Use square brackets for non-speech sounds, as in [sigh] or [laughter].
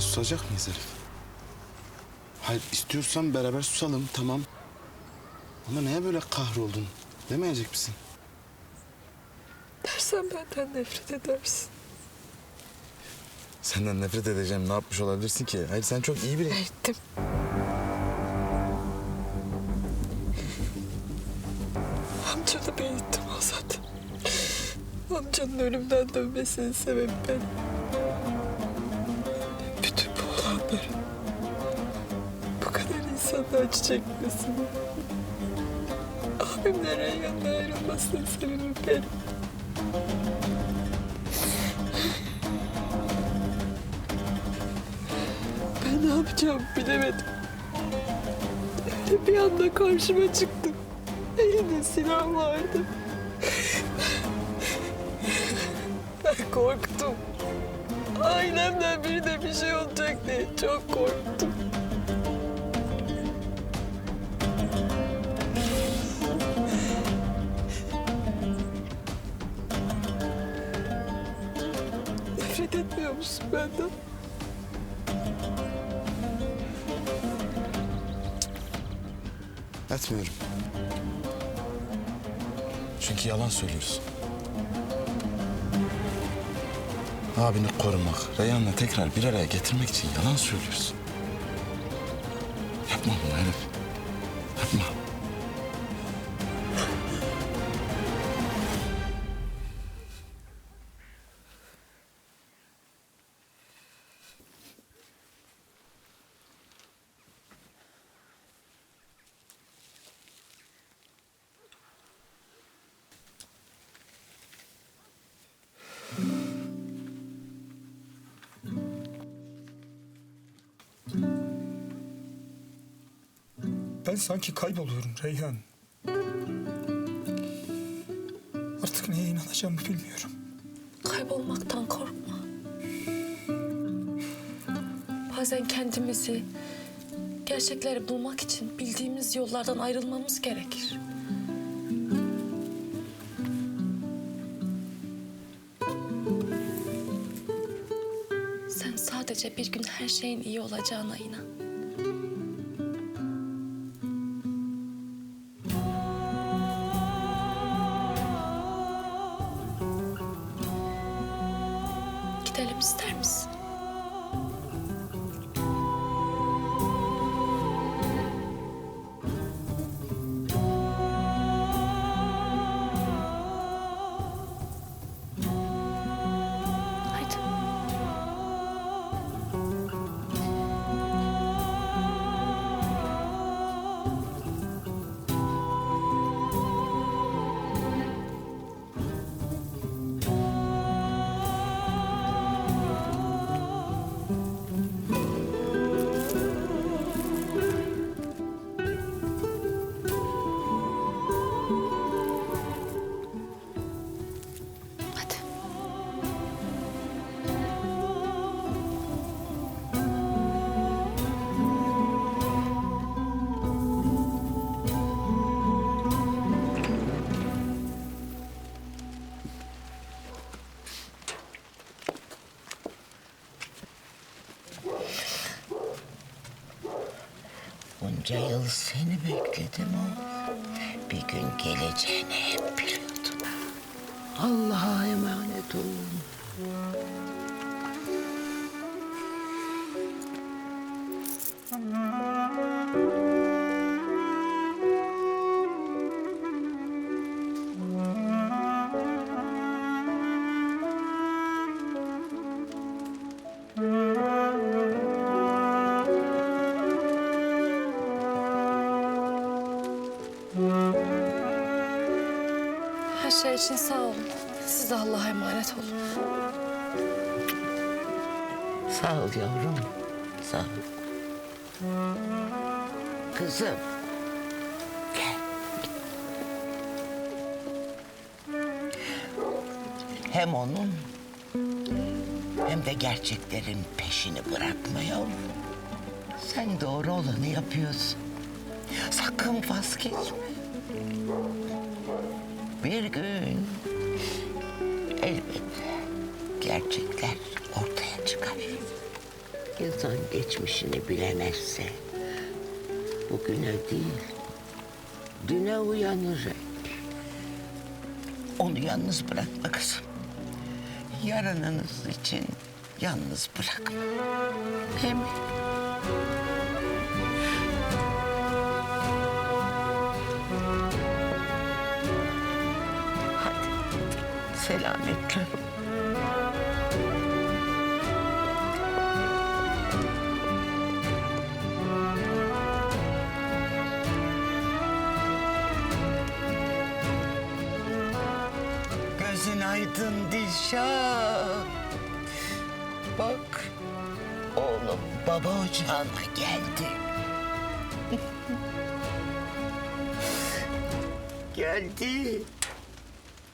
böyle susacak mıyız Elif? Hayır istiyorsan beraber susalım tamam. Ama neye böyle kahroldun? Demeyecek misin? Dersen benden nefret edersin. Senden nefret edeceğim. Ne yapmış olabilirsin ki? Hayır sen çok iyi biri. Ettim. Amcanı ben ettim Azat. Amcanın ölümden dönmesinin sebebi benim. Bütün bu kadar insanın acı çekmesini, abimle Reyhan'la ayrılmasının sebebi benim. Ben ne yapacağımı bilemedim. Öyle bir anda karşıma çıktı. Elinde silah vardı. Ben korktum. Ailemden birine bir şey olacak diye çok korktum. Nefret etmiyor musun benden? Etmiyorum. Çünkü yalan söylüyorsun. Abini korumak, Reyhan'la tekrar bir araya getirmek için yalan söylüyorsun. Yapma bunu Elif. Yapma. Ben sanki kayboluyorum Reyhan. Artık neye inanacağımı bilmiyorum. Kaybolmaktan korkma. Bazen kendimizi, gerçekleri bulmak için bildiğimiz yollardan ayrılmamız gerekir. Sen sadece bir gün her şeyin iyi olacağına inan. Gidelim ister misin? Bunca yıl seni bekledim o. Bir gün geleceğini hep biliyordum. Allah'a emanet olun. Her şey için sağ olun. Siz de Allah'a emanet olun. Sağ ol yavrum. Sağ ol. Kızım. Hem onun hem de gerçeklerin peşini bırakma. Sen doğru olanı yapıyorsun. Sakın vazgeçme. Bir gün elbette gerçekler ortaya çıkar. İnsan geçmişini bilemezse bugüne değil, düne uyanır. Onu yalnız bırakma kızım. Yarınınız için yalnız bırakma. Değil selametle. Gözün aydın Dilşah. Bak oğlum baba ocağına geldi. [laughs] geldi.